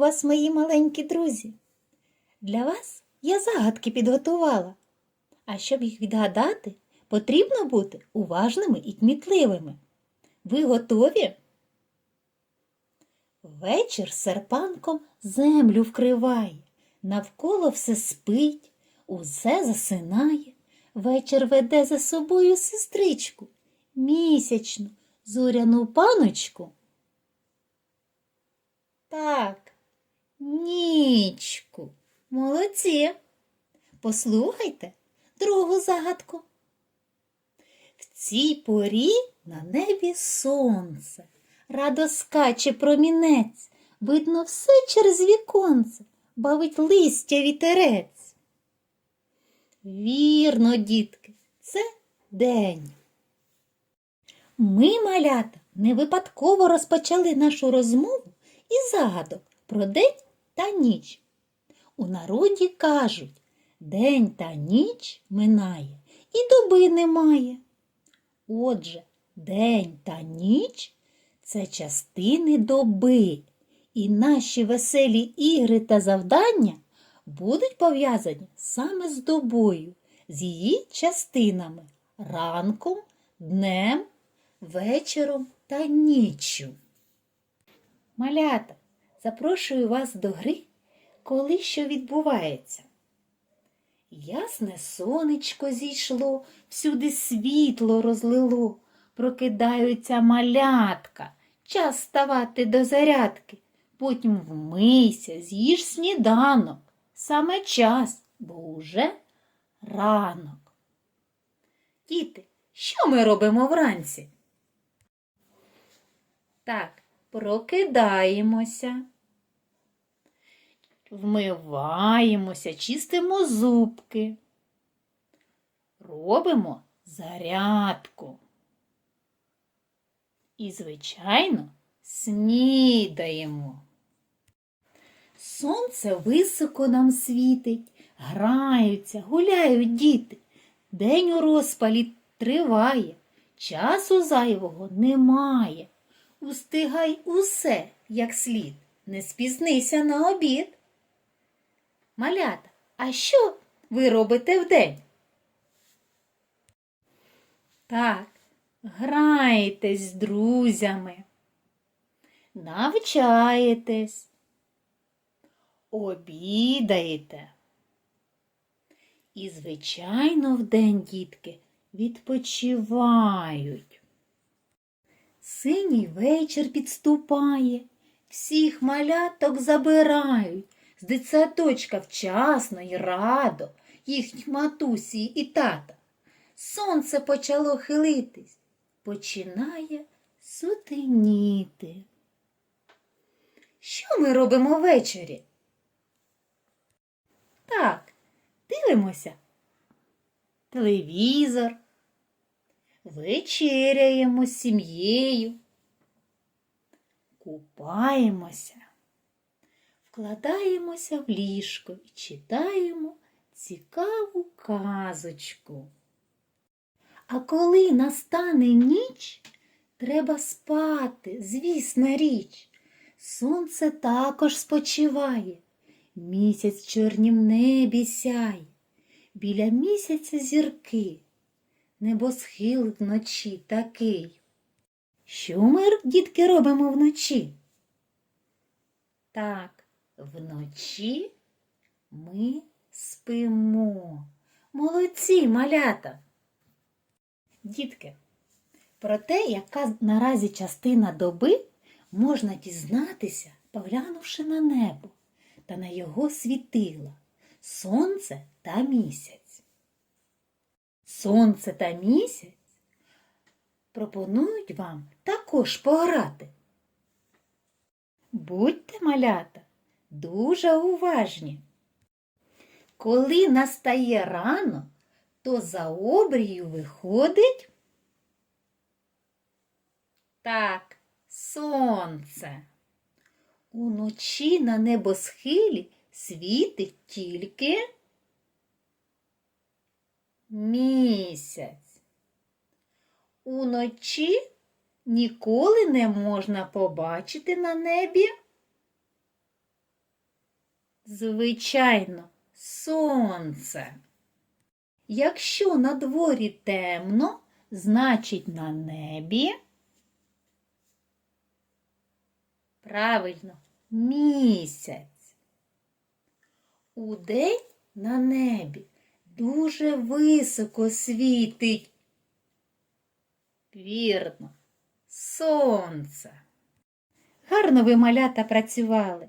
вас, мої маленькі друзі. Для вас я загадки підготувала. А щоб їх відгадати, потрібно бути уважними і кмітливими. Ви готові? Вечір серпанком землю вкриває, навколо все спить, усе засинає. Вечір веде за собою сестричку, місячну, зоряну паночку. Так, нічку. Молодці. Послухайте другу загадку. В цій порі на небі сонце, радо скаче промінець, видно все через віконце, бавить листя вітерець. Вірно, дітки, це день. Ми, малята, не випадково розпочали нашу розмову із загадок про день та ніч. У народі кажуть, день та ніч минає і доби немає. Отже, день та ніч це частини доби, і наші веселі ігри та завдання будуть пов'язані саме з добою, з її частинами ранком, днем, вечором та ніччю. Малята, запрошую вас до гри, коли що відбувається. Ясне сонечко зійшло, всюди світло розлило, прокидаються малятка, час ставати до зарядки, потім вмийся, з'їж сніданок, саме час, бо уже ранок. Діти, що ми робимо вранці? Так, прокидаємося. Вмиваємося, чистимо зубки. Робимо зарядку. І, звичайно, снідаємо. Сонце високо нам світить, граються, гуляють діти. День у розпалі триває, часу зайвого немає. Устигай усе, як слід, не спізнися на обід. Малята, а що ви робите вдень? Так, граєтесь з друзями, навчаєтесь, обідаєте. І, звичайно, вдень дітки відпочивають. Синій вечір підступає, всіх маляток забирають з дитсадочка вчасно й радо, їхніх матусі і тата. Сонце почало хилитись, починає сутеніти. Що ми робимо ввечері? Так, дивимося. Телевізор, вечеряємо з сім'єю, купаємося, вкладаємося в ліжко і читаємо цікаву казочку. А коли настане ніч, треба спати, звісна річ. Сонце також спочиває, місяць в чорнім небі сяє, біля місяця зірки, небосхил вночі такий. Що ми, дітки, робимо вночі? Так, вночі ми спимо. Молодці, малята. Дітки, про те, яка наразі частина доби, можна дізнатися, поглянувши на небо та на його світила сонце та місяць. Сонце та місяць пропонують вам також пограти. Будьте малята дуже уважні. Коли настає рано, то за обрію виходить так, сонце. Уночі на небосхилі світить тільки місяць. Уночі ніколи не можна побачити на небі Звичайно, сонце. Якщо на дворі темно, значить на небі. Правильно, місяць. Удень на небі дуже високо світить. Вірно, сонце. Гарно ви малята працювали.